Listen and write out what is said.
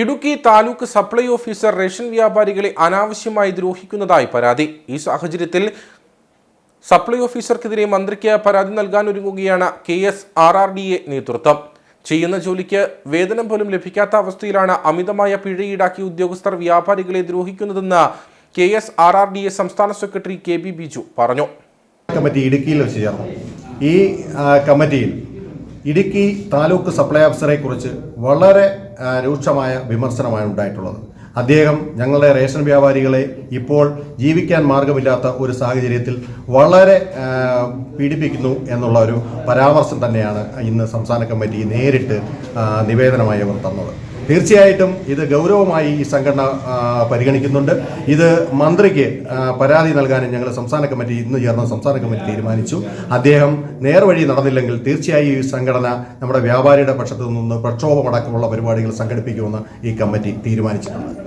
Idukki taluk supply officer ration വ്യാപാരികളെ അനാവശ്യമായി ദ്രോഹിക്കുന്നതായി പരാതി. ഈ സാഹചര്യത്തിൽ സപ്ലൈ ഓഫീസർക്കെതിരെ മന്ത്രിക്ക് പരാതി നൽകാനൊരുങ്ങുകയാണ് K S R R D A നേതൃത്വം. ചെയ്യുന്ന ജോലിക്ക് വേതനം പോലും ലഭിക്കാത്ത അവസ്ഥയിലാണ് അമിതമായ പിഴ ഈടാക്കി ഉദ്യോഗസ്ഥർ വ്യാപാരികളെ ദ്രോഹിക്കുന്നതെന്ന് K S R R D A സംസ്ഥാന സെക്രട്ടറി കെ ബി ബിജു പറഞ്ഞു. കമ്മിറ്റി ഇടുക്കിയിൽ വെച്ച് ചേർന്നു. ഈ കമ്മിറ്റിയിൽ ഇടുക്കി താലൂക്ക് സപ്ലൈ ഓഫീസറെ കുറിച്ച് വളരെ രൂക്ഷമായ വിമർശനമാണ് ഉണ്ടായിട്ടുള്ളത്. അദ്ദേഹം ഞങ്ങളുടെ റേഷൻ വ്യാപാരികളെ ഇപ്പോൾ ജീവിക്കാൻ മാർഗമില്ലാത്ത ഒരു സാഹചര്യത്തിൽ വളരെ പീഡിപ്പിക്കുന്നു എന്നുള്ള ഒരു പരാമർശം തന്നെയാണ് ഇന്ന് സംസ്ഥാന കമ്മിറ്റി നേരിട്ട് നിവേദനമായി അവർ തന്നത്. തീർച്ചയായിട്ടും ഇത് ഗൗരവമായി ഈ സംഘടന പരിഗണിക്കുന്നുണ്ട്. ഇത് മന്ത്രിക്ക് പരാതി നൽകാനും ഞങ്ങൾ സംസ്ഥാന കമ്മിറ്റി ഇന്ന് ചേർന്ന സംസ്ഥാന കമ്മിറ്റി തീരുമാനിച്ചു. അദ്ദേഹം നേർവഴി നടന്നില്ലെങ്കിൽ തീർച്ചയായും ഈ സംഘടന നമ്മുടെ വ്യാപാരിയുടെ പക്ഷത്തു നിന്ന് പ്രക്ഷോഭമടക്കമുള്ള പരിപാടികൾ സംഘടിപ്പിക്കുമെന്ന് ഈ കമ്മിറ്റി തീരുമാനിച്ചിട്ടുണ്ട്.